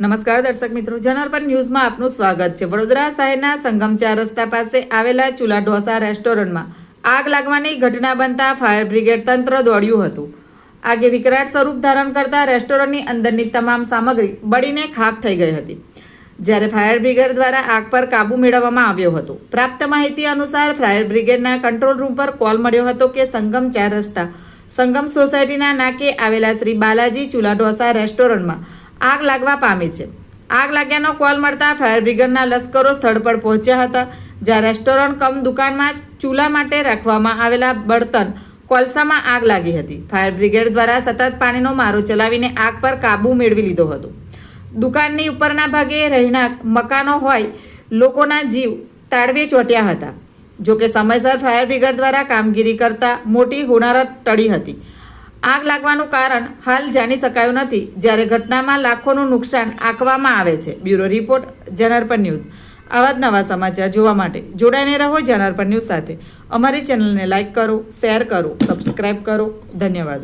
નમસ્કાર દર્શક મિત્રો જનરપન ન્યૂઝમાં આપનું સ્વાગત છે. વડોદરા શહેરના સંગમ ચાર રસ્તા પાસે આવેલા ચૂલા ઢોસા રેસ્ટોરન્ટમાં આગ લાગવાની ઘટના બનતા ફાયર બ્રિગેડ તંત્ર દોડ્યું હતું. આગે વિકરાળ સ્વરૂપ ધારણ કરતા રેસ્ટોરન્ટની અંદરની તમામ સામગ્રી બળીને ખાક થઈ ગઈ હતી. જ્યારે ફાયર બ્રિગેડ દ્વારા આગ પર કાબુ મેળવવામાં આવ્યો હતો. પ્રાપ્ત માહિતી અનુસાર ફાયર બ્રિગેડના કંટ્રોલ રૂમ પર કોલ મળ્યો હતો કે સંગમ ચાર રસ્તા સંગમ સોસાયટીના નાકે આવેલા શ્રી બાલાજી ચૂલા ઢોસા રેસ્ટોરન્ટમાં આગ લાગવા પામી છે. આગ લાગ્યાનો કોલ મળતા ફાયર બ્રિગેડના લશ્કરો સ્થળ પર પહોંચ્યા હતા, જ્યાં રેસ્ટોરન્ટ કમ દુકાનમાં ચૂલા માટે રાખવામાં આવેલા બળતણ કોલસામાં આગ લાગી હતી. ફાયર બ્રિગેડ દ્વારા સતત પાણીનો મારો ચલાવીને આગ પર કાબૂ મેળવી લીધો હતો. દુકાનની ઉપરના ભાગે રહેણાંક મકાનો હોય, લોકોના જીવ તાળવે ચોંટ્યા હતા. જોકે સમયસર ફાયર બ્રિગેડ દ્વારા કામગીરી કરતા મોટી હોનારત ટળી હતી. આગ લાગવાનું કારણ હાલ જાણી શકાયું નથી. જ્યારે ઘટનામાં લાખોનું નુકસાન આંકવામાં આવે છે. Bureau report, Janarpan news. આવા જ નવા સમાચાર જોવા માટે જોડાઈને રહો જનાર્પણ ન્યૂઝ સાથે. અમારી ચેનલને લાઇક કરો, શેર કરો સબસ્ક્રાઈબ કરો. ધન્યવાદ.